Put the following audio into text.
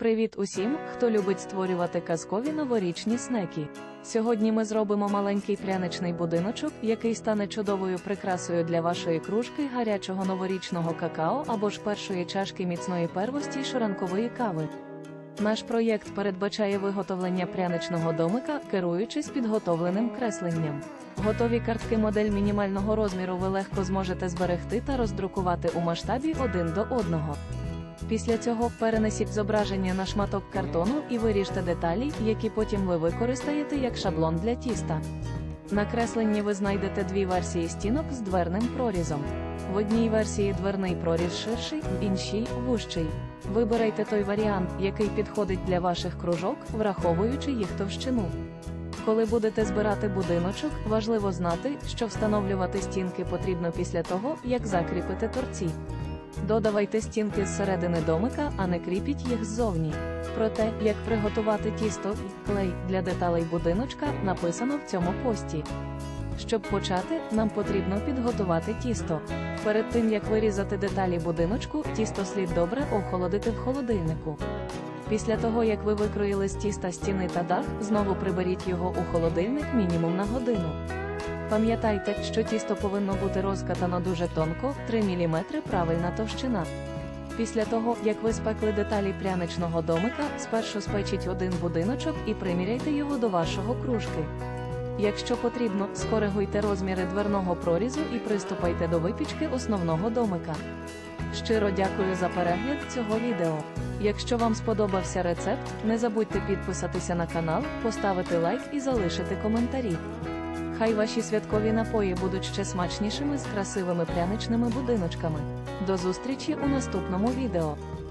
Привіт усім, хто любить створювати казкові новорічні снеки. Сьогодні ми зробимо маленький пряничний будиночок, який стане чудовою прикрасою для вашої кружки гарячого новорічного какао або ж першої чашки міцної первості шаранкової кави. Наш проєкт передбачає виготовлення пряничного домика, керуючись підготовленим кресленням. Готові картки модель мінімального розміру ви легко зможете зберегти та роздрукувати у масштабі один до одного. Після цього перенесіть зображення на шматок картону і виріжте деталі, які потім ви використаєте як шаблон для тіста. На кресленні ви знайдете дві версії стінок з дверним прорізом. В одній версії дверний проріз ширший, в іншій вужчий. Вибирайте той варіант, який підходить для ваших кружок, враховуючи їх товщину. Коли будете збирати будиночок, важливо знати, що встановлювати стінки потрібно після того, як закріпите торці. Додавайте стінки з середини домика, а не кріпіть їх ззовні. Про те, як приготувати тісто і клей для деталей будиночка, написано в цьому пості. Щоб почати, нам потрібно підготувати тісто. Перед тим як вирізати деталі будиночку, тісто слід добре охолодити в холодильнику. Після того, як ви викроїли з тіста стіни та дах, знову приберіть його у холодильник мінімум на годину. Пам'ятайте, що тісто повинно бути розкатано дуже тонко, 3 мм правильна товщина. Після того, як ви спекли деталі пряничного домика, спершу спечіть один будиночок і приміряйте його до вашого кружки. Якщо потрібно, скоригуйте розміри дверного прорізу і приступайте до випічки основного домика. Щиро дякую за перегляд цього відео. Якщо вам сподобався рецепт, не забудьте підписатися на канал, поставити лайк і залишити коментарі. Хай ваші святкові напої будуть ще смачнішими з красивими пряничними будиночками. До зустрічі у наступному відео.